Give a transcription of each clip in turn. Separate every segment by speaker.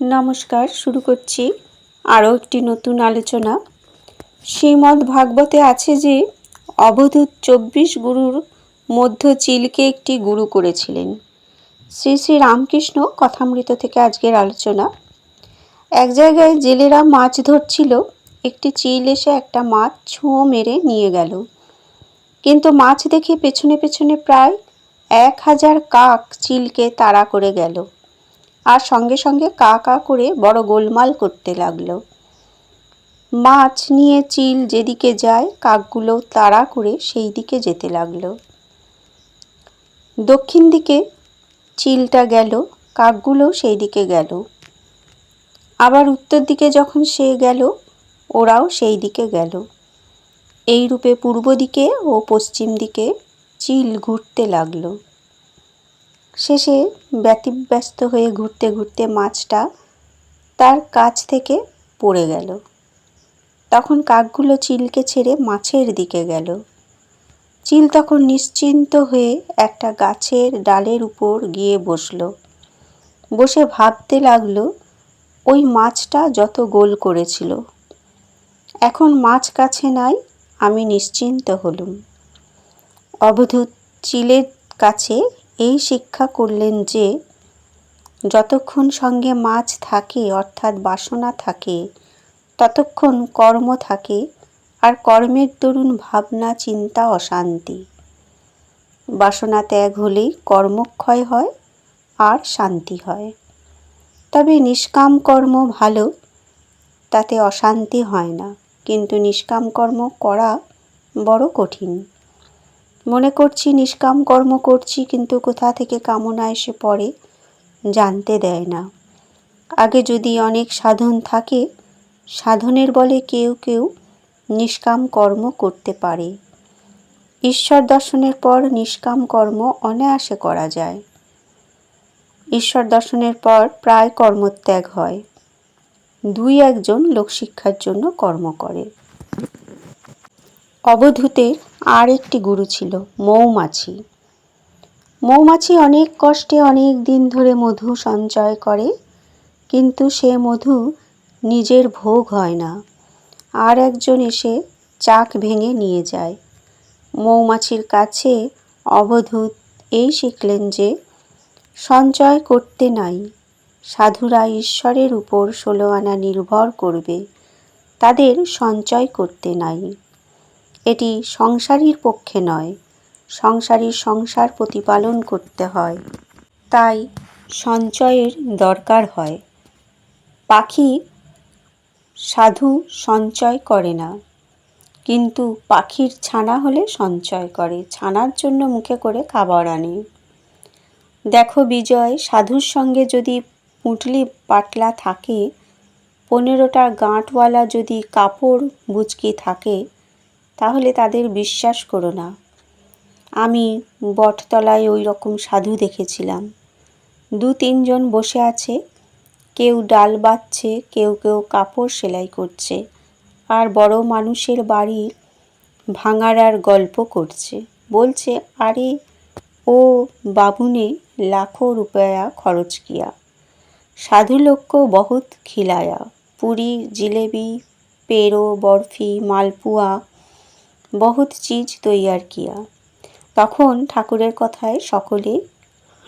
Speaker 1: নমস্কার, শুরু করছি আরও একটি নতুন আলোচনা। শ্রীমদ্ ভাগবতে আছে যে, অবধূত চব্বিশ গুরুর মধ্য চিলকে একটি গুরু করেছিলেন। শ্রী শ্রী রামকৃষ্ণ কথামৃত থেকে আজকের আলোচনা। এক জায়গায় জেলেরা মাছ ধরছিল, একটি চিল এসে একটা মাছ ছুঁয়ো মেরে নিয়ে গেল। কিন্তু মাছ দেখে পেছনে পেছনে প্রায় এক হাজার কাক চিলকে তাড়া করে গেল। আর সঙ্গে সঙ্গে কা কা করে বড় গোলমাল করতে লাগল। মাছ নিয়ে চিল যেদিকে যায়, কাকগুলো তাড়া করে সেই দিকে যেতে লাগল। দক্ষিণ দিকে চিলটা গেল, কাকগুলো সেই দিকে গেল। আবার উত্তর দিকে যখন সে গেল, ওরাও সেই দিকে গেল। এই রূপে পূর্ব দিকে ও পশ্চিম দিকে চিল ঘুরতে লাগল। শেষে ব্যতিব্যস্ত হয়ে ঘুরতে ঘুরতে মাছটা তার কাছ থেকে পড়ে গেল। তখন কাকগুলো চিলকে ছেড়ে মাছের দিকে গেল। চিল তখন নিশ্চিন্ত হয়ে একটা গাছের ডালের উপর গিয়ে বসল। বসে ভাবতে লাগল, ওই মাছটা যত গোল করেছিল। এখন মাছ কাছে নাই, আমি নিশ্চিন্ত হলুম। অবধূত চিলের কাছে এই শিক্ষা করলেন যে, যতক্ষণ সঙ্গে মাছ থাকে, অর্থাৎ বাসনা থাকে, ততক্ষণ কর্ম থাকে, আর কর্মের দরুন ভাবনা, চিন্তা, অশান্তি। বাসনা ত্যাগ হলেই কর্মক্ষয় হয়, আর শান্তি হয়। তবে নিষ্কাম কর্ম ভালো, তাতে অশান্তি হয় না। কিন্তু নিষ্কাম কর্ম করা বড় কঠিন। মনে করছি, নিষ্কাম কর্ম করছি, কিন্তু কোথা থেকে কামনা এসে পড়ে জানতে দেয় না। আগে যদি অনেক সাধন থাকে, সাধনের বলে কেউ কেউ নিষ্কাম কর্ম করতে পারে। ঈশ্বর দর্শনের পর নিষ্কাম কর্ম অনায়াসে করা যায়। ঈশ্বর দর্শনের পর প্রায় কর্মত্যাগ হয়। দুই একজন লোকশিক্ষার জন্য কর্ম করে। অবধূতের আর একটি গুরু ছিল, মৌমাছি। মৌমাছি অনেক কষ্টে অনেক দিন ধরে মধু সঞ্চয় করে, কিন্তু সে মধু নিজের ভোগ হয় না। আর একজন এসে চাক ভেঙে নিয়ে যায়। মৌমাছির কাছে অবধূত এই শিখলেন যে, সঞ্চয় করতে নাই, সাধুরা ঈশ্বরের উপর ষোলো আনা নির্ভর করবে, তাদের সঞ্চয় করতে নাই। এটি সংসারীর পক্ষে নয়, সংসারীর সংসার প্রতিপালন করতে হয়। তাই সঞ্চয়ের দরকার হয়। পাখি সাধু সঞ্চয় করে না, কিন্তু পাখির ছানা হলে সঞ্চয় করে, ছানার জন্য মুখে করে খাবার আনে। দেখো বিজয়, সাধুর সঙ্গে যদি পুঁটলি পাতলা থাকে, পনেরোটা গাঁটওয়ালা যদি কাপড় বুচকি থাকে তাহলে তাদের বিশ্বাস করো না। আমি বটতলায় ওই রকম সাধু দেখেছিলাম। দু তিনজন বসে আছে, কেউ ডাল বাচ্ছে কেউ কেউ কাপড় সেলাই করছে, আর বড় মানুষের বাড়ির ভাঙারার গল্প করছে। বলছে, আরে, ও বাবুনে লাখো রুপয়া খরচ কিয়া। সাধু লোককে বহুত খিলায়া। পুরি, জিলেবি পেরো বরফি, মালপুয়া বহুত চিজ তৈয়ার কিয়া। তখন ঠাকুরের কথায় সকলে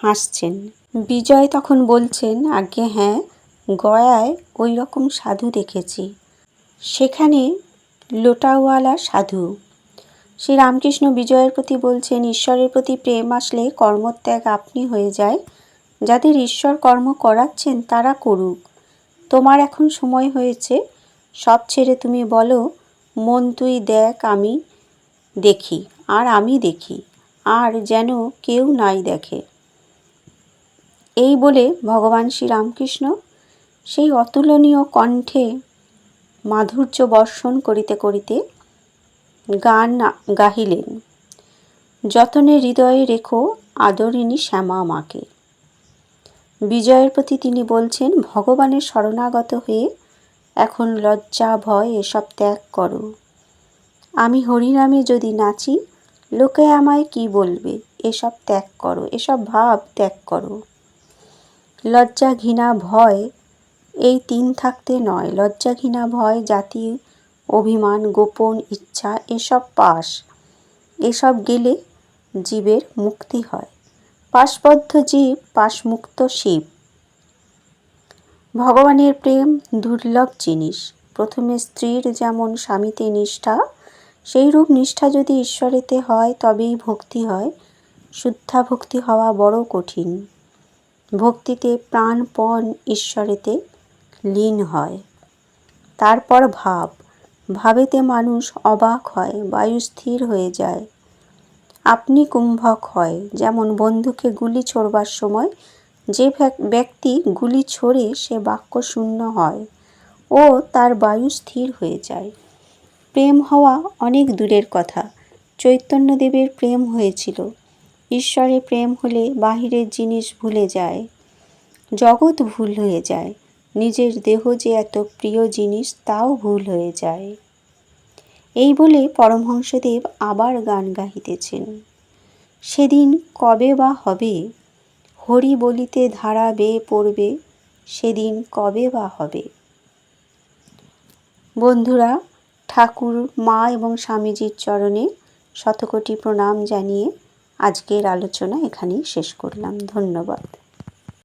Speaker 1: হাসছেন। বিজয় তখন বলছেন আগে হ্যাঁ গয়ায় ওই রকম সাধু দেখেছি। সেখানে লোটাওয়ালা সাধু। শ্রী রামকৃষ্ণ বিজয়ের প্রতি বলছেন, ঈশ্বরের প্রতি প্রেম আসলে কর্মত্যাগ আপনি হয়ে যায়। যাদের ঈশ্বর কর্ম করাচ্ছেন, তারা করুক। তোমার এখন সময় হয়েছে। সব ছেড়ে তুমি বলো, মন তুই দেখ, আমি দেখি, আর আমি দেখি, আর যেন কেউ নাই দেখে। এই বলে ভগবান শ্রীরামকৃষ্ণ সেই অতুলনীয় কণ্ঠে মাধুর্য বর্ষণ করিতে করিতে গান গাহিলেন। যতনে হৃদয়ে রেখো আদরিণী শ্যামা মাকে বিজয়ের প্রতি তিনি বলছেন, ভগবানের শরণাগত হয়ে এখন লজ্জা, ভয় এসব ত্যাগ করো। আমি হরিনামে যদি নাচি, লোকে আমায় কি বলবে? এসব ত্যাগ করো, এসব ভাব ত্যাগ করো। লজ্জা ঘৃণা ভয়, এই তিন থাকতে নয়। লজ্জা ঘৃণা ভয়, জাতি, অভিমান, গোপন ইচ্ছা, এসব পাশ। এসব গেলে জীবের মুক্তি হয়। পাশবদ্ধ জীব, পাশমুক্ত শিব। ভগবানের প্রেম দুর্লভ জিনিস। প্রথমে স্ত্রীর যেমন স্বামীতে নিষ্ঠা সেইরূপ নিষ্ঠা যদি ঈশ্বরেতে হয়, তবেই ভক্তি হয়। শুদ্ধা ভক্তি হওয়া বড় কঠিন। ভক্তিতে প্রাণপণ ঈশ্বরেতে লীন হয়। তারপর ভাব। ভাবেতে মানুষ অবাক হয়, বায়ু স্থির হয়ে যায়। আপনি কুম্ভক হয়, যেমন বন্ধুকে গুলি ছোড়বার সময় যে ব্যক্তি গুলি ছোড়ে, সে বাক্য শূন্য হয় ও তার বায়ু স্থির হয়ে যায়। প্রেম হওয়া অনেক দূরের কথা। চৈতন্যদেবের প্রেম হয়েছিল। ঈশ্বরে প্রেম হলে বাহিরের জিনিস ভুলে যায়। জগৎ ভুল হয়ে যায়। নিজের দেহ যে এত প্রিয় জিনিস তাও ভুল হয়ে যায়। এই বলে পরমহংসদেব আবার গান গাহিতেছেন। সেদিন কবে বা হবে? হরি বলিতে ধারা বেয়ে পড়বে। সেদিন কবে বা হবে? বন্ধুরা ঠাকুর মা এবং স্বামীজির চরণে শতকোটি প্রণাম জানিয়ে আজকের আলোচনা এখানেই শেষ করলাম। ধন্যবাদ।